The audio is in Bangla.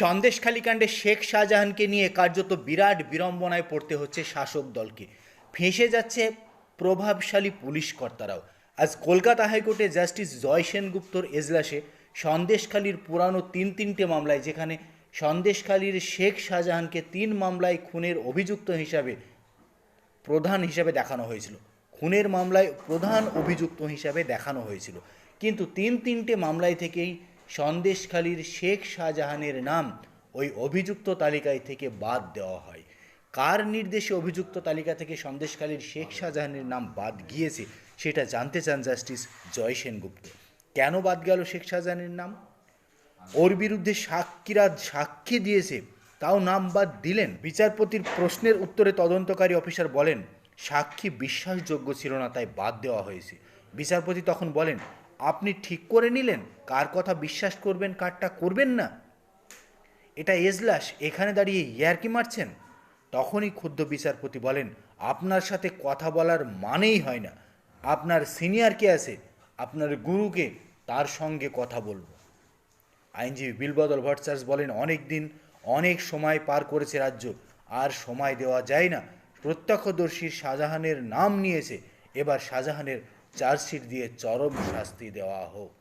সন্দেশখালী কাণ্ডে শেখ শাহজাহানকে নিয়ে কার্যত বিরাট বিড়ম্বনায় পড়তে হচ্ছে শাসক দলকে। ফেঁসে যাচ্ছে প্রভাবশালী পুলিশ কর্তারাও। আজ কলকাতা হাইকোর্টে জাস্টিস জয় সেনগুপ্তর এজলাসে সন্দেশখালীর পুরানো তিন তিনটে মামলায়, যেখানে সন্দেশখালীর শেখ শাহজাহানকে তিন মামলায় খুনের অভিযুক্ত হিসাবে প্রধান হিসাবে দেখানো হয়েছিল। খুনের মামলায় প্রধান অভিযুক্ত হিসাবে দেখানো হয়েছিল। কিন্তু তিন তিনটে মামলায় থেকেই সন্দেশখালীর শেখ শাহজাহানের নাম ওই অভিযুক্ত তালিকায় থেকে বাদ দেওয়া হয়। কার নির্দেশে অভিযুক্ত তালিকা থেকে সন্দেশখালীর শেখ শাহজাহানের নাম বাদ গিয়েছে, সেটা জানতে চান জাস্টিস জয় সেনগুপ্ত কেন বাদ গেল শেখ শাহজাহানের নাম? ওর বিরুদ্ধে সাক্ষীরা সাক্ষী দিয়েছে, তাও নাম বাদ দিলেন। বিচারপতির প্রশ্নের উত্তরে তদন্তকারী অফিসার বলেন, সাক্ষী বিশ্বাসযোগ্য ছিল না, তাই বাদ দেওয়া হয়েছে। বিচারপতি তখন বলেন আপনি ঠিক করে নিলেন? কার কথা বিশ্বাস করবেন, কারটা করবেন না? এটা এজলাস, এখানে দাঁড়িয়ে ইয়ারকি মারছেন? তখনই ক্ষুদ্র বিচারপতি বলেন, আপনার সাথে কথা বলার মানেই হয় না। আপনার সিনিয়র কে আছে? আপনার গুরুকে তার সঙ্গে কথা বলব। আইনজীবী বিলবদল ভট্টাচার্য বলেন, অনেক দিন, অনেক সময় পার করেছে রাজ্য, আর সময় দেওয়া যায় না। প্রত্যক্ষদর্শীর শাহজাহানের নাম নিয়েছে। এবার শাহজাহানের চার্জশিট দিয়ে চরম শাস্তি দেওয়া হোক।